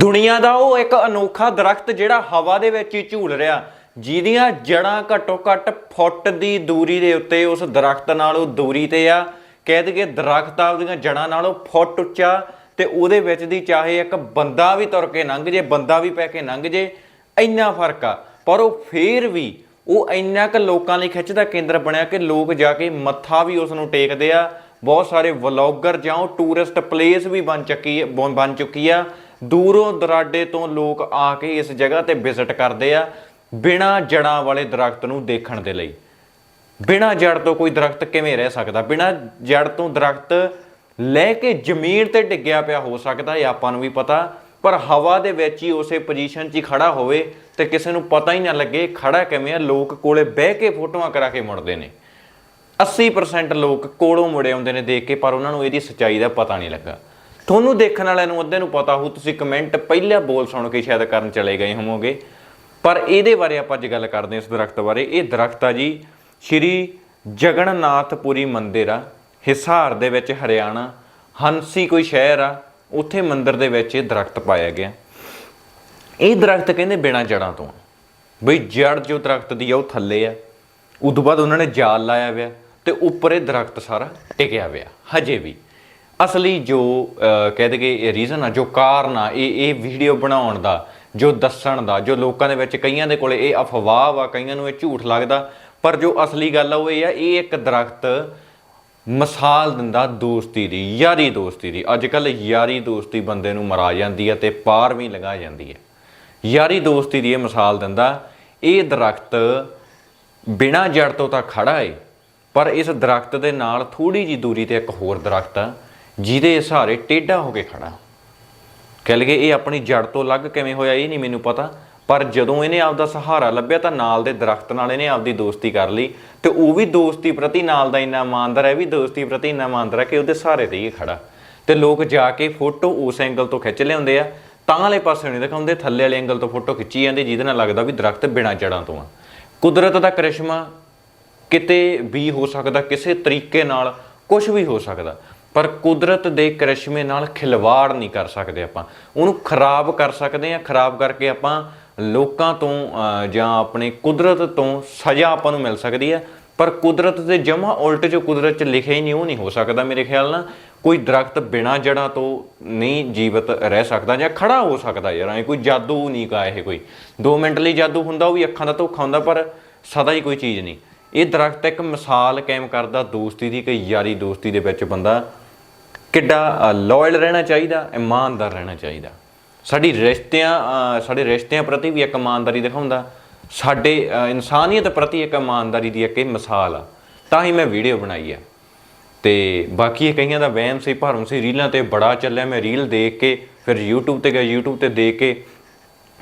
ਦੁਨੀਆ ਦਾ ਉਹ ਇੱਕ ਅਨੋਖਾ ਦਰਖਤ ਜਿਹੜਾ ਹਵਾ ਦੇ ਵਿੱਚ ਹੀ ਝੂਲ ਰਿਹਾ। ਜਿਹਦੀਆਂ ਜੜਾਂ ਘੱਟੋ ਘੱਟ ਫੁੱਟ ਦੀ ਦੂਰੀ ਦੇ ਉੱਤੇ ਉਸ ਦਰਖਤ ਉਹ ਦੂਰੀ ਤੇ ਆ। ਕਹਿ ਦਈਏ ਦਰਖਤ ਆਪਦੀਆਂ ਜੜਾਂ ਨਾਲੋਂ ਫੁੱਟ ਉੱਚਾ ਤੇ ਉਹਦੇ ਵਿੱਚ ਦੀ ਚਾਹੇ ਇੱਕ ਬੰਦਾ ਵੀ ਤੁਰ ਕੇ ਲੰਘ ਜੇ, ਬੰਦਾ ਵੀ ਪੈ ਕੇ ਲੰਘ ਜੇ, ਇੰਨਾ ਫ਼ਰਕ ਆ। ਪਰ ਉਹ ਫੇਰ ਵੀ ਉਹ ਇੰਨਾ ਕੁ ਲੋਕਾਂ ਲਈ ਖਿੱਚ ਦਾ ਕੇਂਦਰ ਬਣਿਆ ਕਿ ਲੋਕ ਜਾ ਕੇ ਮੱਥਾ ਵੀ ਉਸ ਨੂੰ ਟੇਕਦੇ ਆ। ਬਹੁਤ ਸਾਰੇ ਵਲੌਗਰ ਜਾਂ ਉਹ ਟੂਰਿਸਟ ਪਲੇਸ ਵੀ ਬਣ ਚੁੱਕੀ ਬਣ ਚੁੱਕੀ ਆ। ਦੂਰੋਂ ਦਰਾਡੇ ਤੋਂ ਲੋਕ ਆ ਕੇ ਇਸ ਜਗ੍ਹਾ ਤੇ ਵਿਜ਼ਿਟ ਕਰਦੇ ਆ ਬਿਨਾ ਜੜਾਂ ਵਾਲੇ ਦਰਖਤ ਨੂੰ ਦੇਖਣ ਦੇ ਲਈ। ਬਿਨਾ ਜੜ ਤੋਂ ਕੋਈ ਦਰਖਤ ਕਿਵੇਂ ਰਹਿ ਸਕਦਾ? ਬਿਨਾ ਜੜ ਤੋਂ ਦਰਖਤ ਲੈ ਕੇ ਜ਼ਮੀਨ ਤੇ ਡਿੱਗਿਆ ਪਿਆ ਹੋ ਸਕਦਾ ਇਹ ਆਪਾਂ ਨੂੰ ਵੀ ਪਤਾ, ਪਰ ਹਵਾ ਦੇ ਵਿੱਚ ਹੀ ਉਸੇ ਪੋਜੀਸ਼ਨ 'ਚ ਹੀ ਖੜਾ ਹੋਵੇ ਤੇ ਕਿਸੇ ਨੂੰ ਪਤਾ ਹੀ ਨਾ ਲੱਗੇ ਖੜਾ ਕਿਵੇਂ ਆ। ਲੋਕ ਕੋਲੇ ਬਹਿ ਕੇ ਫੋਟੋਆਂ ਕਰਾ ਕੇ ਮੁੜਦੇ ਨੇ। 80% ਲੋਕ ਕੋਲੋਂ ਮੁੜੇ ਆਉਂਦੇ ਨੇ ਦੇਖ ਕੇ, ਪਰ ਉਹਨਾਂ ਨੂੰ ਇਹਦੀ ਸੱਚਾਈ ਦਾ ਪਤਾ ਨਹੀਂ ਲੱਗਾ। ਤੁਹਾਨੂੰ ਦੇਖਣ ਵਾਲਿਆਂ ਨੂੰ ਅੱਧੇ ਨੂੰ ਪਤਾ ਹੋਊ, ਤੁਸੀਂ ਕਮੈਂਟ ਪਹਿਲਾਂ ਬੋਲ ਸੁਣ ਕੇ ਸ਼ਾਇਦ ਕਰਨ ਚਲੇ ਗਏ ਹੋਵੋਗੇ। ਪਰ ਇਹਦੇ ਬਾਰੇ ਆਪਾਂ ਅੱਜ ਗੱਲ ਕਰਦੇ ਹਾਂ ਇਸ ਦਰਖਤ ਬਾਰੇ। ਇਹ ਦਰਖਤ ਆ ਜੀ, ਸ਼੍ਰੀ ਜਗਨਨਾਥਪੁਰੀ ਮੰਦਿਰ ਆ। ਹਿਸਾਰ ਦੇ ਵਿੱਚ ਹਰਿਆਣਾ, ਹੰਸੀ ਕੋਈ ਸ਼ਹਿਰ ਆ, ਉੱਥੇ ਮੰਦਿਰ ਦੇ ਵਿੱਚ ਇਹ ਦਰਖਤ ਪਾਇਆ ਗਿਆ। ਇਹ ਦਰਖਤ ਕਹਿੰਦੇ ਬਿਨਾ ਜੜਾਂ ਤੋਂ ਬਈ ਜੜ ਜੋ ਦਰਖਤ ਦੀ ਆ, ਉਹ ਥੱਲੇ ਆ। ਉਦੋਂ ਬਾਅਦ ਉਹਨਾਂ ਨੇ ਜਾਲ ਲਾਇਆ ਹੋਇਆ ਤੇ ਉੱਪਰ ਇਹ ਦਰਖਤ ਸਾਰਾ ਟਿਕਿਆ ਹੋਇਆ, ਹਜੇ ਵੀ। ਅਸਲੀ ਜੋ ਅਹ, ਕਹਿ ਦਈਏ ਇਹ ਰੀਜ਼ਨ ਆ ਜੋ ਕਾਰਨ ਆ ਇਹ ਇਹ ਵੀਡੀਓ ਬਣਾਉਣ ਦਾ ਜੋ ਦੱਸਣ ਦਾ ਜੋ ਲੋਕਾਂ ਦੇ ਵਿੱਚ ਕਈਆਂ ਦੇ ਕੋਲੇ ਇਹ ਅਫਵਾਹ ਵਾ ਕਈਆਂ ਨੂੰ ਇਹ ਝੂਠ ਲੱਗਦਾ ਪਰ ਜੋ ਅਸਲੀ ਗੱਲ ਆ ਉਹ ਇਹ ਆ ਇਹ ਇੱਕ ਦਰਖਤ ਮਿਸਾਲ ਦਿੰਦਾ ਦੋਸਤੀ ਦੀ ਯਾਰੀ ਦੋਸਤੀ ਦੀ। ਅੱਜ ਕੱਲ ਯਾਰੀ ਦੋਸਤੀ ਬੰਦੇ ਨੂੰ ਮਰਾ ਜਾਂਦੀ ਹੈ ਤੇ ਪਾਰ ਵੀ ਲਗਾ ਜਾਂਦੀ ਹੈ ਯਾਰੀ ਦੋਸਤੀ ਦੀ ਇਹ ਮਿਸਾਲ ਦਿੰਦਾ ਇਹ ਦਰਖਤ ਬਿਨਾਂ ਜੜ ਤੋਂ ਤਾਂ ਖੜਾ ਏ ਪਰ ਇਸ ਦਰਖਤ ਦੇ ਨਾਲ ਥੋੜੀ ਜੀ ਦੂਰੀ ਤੇ ਇੱਕ ਹੋਰ ਦਰਖਤ ਆ ਜਿਹਦੇ ਸਹਾਰੇ ਟੇਢਾ ਹੋ ਕੇ ਖੜਾ। ਕਹਿ ਲਈਏ ਇਹ ਆਪਣੀ ਜੜ ਤੋਂ ਅਲੱਗ ਕਿਵੇਂ ਹੋਇਆ, ਇਹ ਨਹੀਂ ਮੈਨੂੰ ਪਤਾ। ਪਰ ਜਦੋਂ ਇਹਨੇ ਆਪਦਾ ਸਹਾਰਾ ਲੱਭਿਆ ਤਾਂ ਨਾਲ ਦੇ ਦਰਖਤ ਨਾਲ ਇਹਨੇ ਆਪਦੀ ਦੋਸਤੀ ਕਰ ਲਈ ਤੇ ਉਹ ਵੀ ਦੋਸਤੀ ਪ੍ਰਤੀ ਨਾਲ ਦਾ ਇੰਨਾ ਇਮਾਨਦਾਰ ਹੈ ਵੀ ਦੋਸਤੀ ਪ੍ਰਤੀ ਇੰਨਾ ਇਮਾਨਦਾਰ ਹੈ ਕਿ ਉਹਦੇ ਸਹਾਰੇ ਤੇ ਹੀ ਖੜਾ। ਤੇ ਲੋਕ ਜਾ ਕੇ ਫੋਟੋ ਉਸ ਐਂਗਲ ਤੋਂ ਖਿੱਚ ਲਿਆਉਂਦੇ ਆ, ਤਾਂ ਵਾਲੇ ਪਾਸੇ ਨਹੀਂ ਦਿਖਾਉਂਦੇ, ਥੱਲੇ ਵਾਲੇ ਐਂਗਲ ਤੋਂ ਫੋਟੋ ਖਿੱਚੀ ਜਾਂਦੇ, ਜਿਹਦੇ ਨਾਲ ਲੱਗਦਾ ਵੀ ਦਰਖਤ ਬਿਨਾਂ ਜੜਾਂ ਤੋਂ ਆ। ਕੁਦਰਤ ਦਾ ਕਰਿਸ਼ਮਾ ਕਿਤੇ ਵੀ ਹੋ ਸਕਦਾ, ਕਿਸੇ ਤਰੀਕੇ ਨਾਲ ਕੁਝ ਵੀ ਹੋ ਸਕਦਾ। ਪਰ ਕੁਦਰਤ ਦੇ ਕਰਿਸ਼ਮੇ ਨਾਲ ਖਿਲਵਾੜ ਨਹੀਂ ਕਰ ਸਕਦੇ ਆਪਾਂ। ਉਹਨੂੰ ਖਰਾਬ ਕਰ ਸਕਦੇ ਆ ਖਰਾਬ ਕਰਕੇ ਆਪਾਂ ਲੋਕਾਂ ਤੋਂ ਜਾਂ ਆਪਣੇ ਕੁਦਰਤ ਤੋਂ ਸਜ਼ਾ ਆਪਾਂ ਨੂੰ ਮਿਲ ਸਕਦੀ ਹੈ। ਪਰ ਕੁਦਰਤ ਦੇ ਜਮਾ ਉਲਟ ਜੋ ਕੁਦਰਤ ਚ ਲਿਖਿਆ ਹੀ ਨਹੀਂ, ਉਹ ਨਹੀਂ ਹੋ ਸਕਦਾ ਮੇਰੇ ਖਿਆਲ ਨਾਲ। ਕੋਈ ਦਰਖਤ ਬਿਨਾਂ ਜੜਾਂ ਤੋਂ ਨਹੀਂ ਜੀਵਤ ਰਹਿ ਸਕਦਾ ਜਾਂ ਖੜਾ ਹੋ ਸਕਦਾ ਯਾਰ, ਐ ਕੋਈ ਜਾਦੂ ਨਹੀਂ ਕਾ ਇਹ ਕੋਈ। 2 ਮਿੰਟ ਲਈ ਜਾਦੂ ਹੁੰਦਾ, ਉਹ ਵੀ ਅੱਖਾਂ ਦਾ ਧੋਖਾ ਹੁੰਦਾ, ਪਰ ਸਦਾ ਹੀ ਕੋਈ ਚੀਜ਼ ਨਹੀਂ। ਇਹ ਦਰਖਤ ਇੱਕ ਮਿਸਾਲ ਕਾਇਮ ਕਰਦਾ, ਦੋਸਤੀ ਦੀ ਕਿ ਯਾਰੀ ਦੋਸਤੀ ਦੇ ਵਿੱਚ ਬੰਦਾ ਕਿੱਡਾ ਲਾਇਲ ਰਹਿਣਾ ਚਾਹੀਦਾ, ਇਮਾਨਦਾਰ ਰਹਿਣਾ ਚਾਹੀਦਾ। ਸਾਡੀ ਰਿਸ਼ਤਿਆਂ ਸਾਡੇ ਰਿਸ਼ਤਿਆਂ ਪ੍ਰਤੀ ਵੀ ਇੱਕ ਇਮਾਨਦਾਰੀ ਦਿਖਾਉਂਦਾ। ਸਾਡੇ ਇਨਸਾਨੀਅਤ ਪ੍ਰਤੀ ਇੱਕ ਇਮਾਨਦਾਰੀ ਦੀ ਇੱਕ ਇਹ ਮਿਸਾਲ ਆ। ਤਾਂ ਹੀ ਮੈਂ ਵੀਡੀਓ ਬਣਾਈ ਆ। ਤੇ ਬਾਕੀ ਇਹ ਕਈਆਂ ਦਾ ਵਹਿਮ ਸੀ, ਭਰਮ ਸੀ, ਰੀਲਾਂ ਤੇ ਬੜਾ ਚੱਲਿਆ। ਮੈਂ ਰੀਲ ਦੇਖ ਕੇ, ਫਿਰ YouTube ਤੇ ਗਿਆ। YouTube ਤੇ ਦੇਖ ਕੇ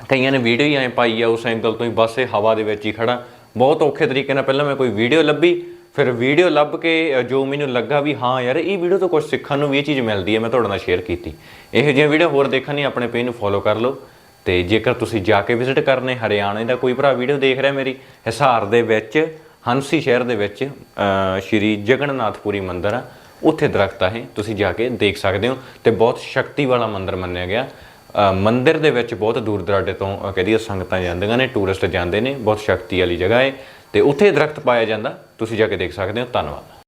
ਕਈਆਂ ਨੇ ਵੀਡੀਓ ਹੀ ਐ ਪਾਈ ਆ, ਉਸ ਐਂਗਲ ਤੋਂ ਹੀ ਬਸ ਇਹ ਹਵਾ ਦੇ ਵਿੱਚ ਹੀ ਖੜਾ ਬਹੁਤ ਔਖੇ ਤਰੀਕੇ ਨਾਲ ਪਹਿਲਾਂ ਮੈਂ ਕੋਈ ਵੀਡੀਓ ਲੱਭੀ। ਫਿਰ ਵੀਡੀਓ ਲੱਭ ਕੇ ਜੋ ਮੈਨੂੰ ਲੱਗਾ ਵੀ ਹਾਂ ਯਾਰ ਇਹ ਵੀਡੀਓ ਤੋਂ ਕੁਝ ਸਿੱਖਣ ਨੂੰ ਵੀ ਇਹ ਚੀਜ਼ ਮਿਲਦੀ ਹੈ ਮੈਂ ਤੁਹਾਡੇ ਨਾਲ ਸ਼ੇਅਰ ਕੀਤੀ। ਇਹੋ ਜਿਹੀਆਂ ਵੀਡੀਓ ਹੋਰ ਦੇਖਣ ਲਈ ਆਪਣੇ ਪੇਜ ਨੂੰ ਫੋਲੋ ਕਰ ਲਓ। ਤੇ ਜੇਕਰ ਤੁਸੀਂ ਜਾ ਕੇ ਵਿਜ਼ਿਟ ਕਰਨੇ ਹਰਿਆਣੇ ਦਾ ਕੋਈ ਭਰਾ ਵੀਡੀਓ ਦੇਖ ਰਿਹਾ ਮੇਰੀ ਹਿਸਾਰ ਦੇ ਵਿੱਚ ਹੰਸੀ ਸ਼ਹਿਰ ਦੇ ਵਿੱਚ ਸ਼੍ਰੀ ਜਗਨਨਾਥਪੁਰੀ ਮੰਦਿਰ ਆ ਉੱਥੇ ਦਰਖਤ ਆ ਇਹ ਤੁਸੀਂ ਜਾ ਕੇ ਦੇਖ ਸਕਦੇ ਹੋ ਤੇ ਬਹੁਤ ਸ਼ਕਤੀ ਵਾਲਾ ਮੰਦਿਰ ਮੰਨਿਆ ਗਿਆ। ਅ, ਮੰਦਿਰ ਦੇ ਵਿੱਚ ਬਹੁਤ ਦੂਰ ਦਰਾਡੇ ਤੋਂ ਅ, ਕਹਿ ਦਈਏ ਸੰਗਤਾਂ ਜਾਂਦੀਆਂ ਨੇ ਟੂਰਿਸਟ ਜਾਂਦੇ ਨੇ ਬਹੁਤ ਸ਼ਕਤੀ ਵਾਲੀ ਜਗ੍ਹਾ ਹੈ ਤੇ ਉੱਥੇ ਦਰਖਤ ਪਾਇਆ ਜਾਂਦਾ ਤੁਸੀਂ ਜਾ ਕੇ ਦੇਖ ਸਕਦੇ ਹੋ ਧੰਨਵਾਦ।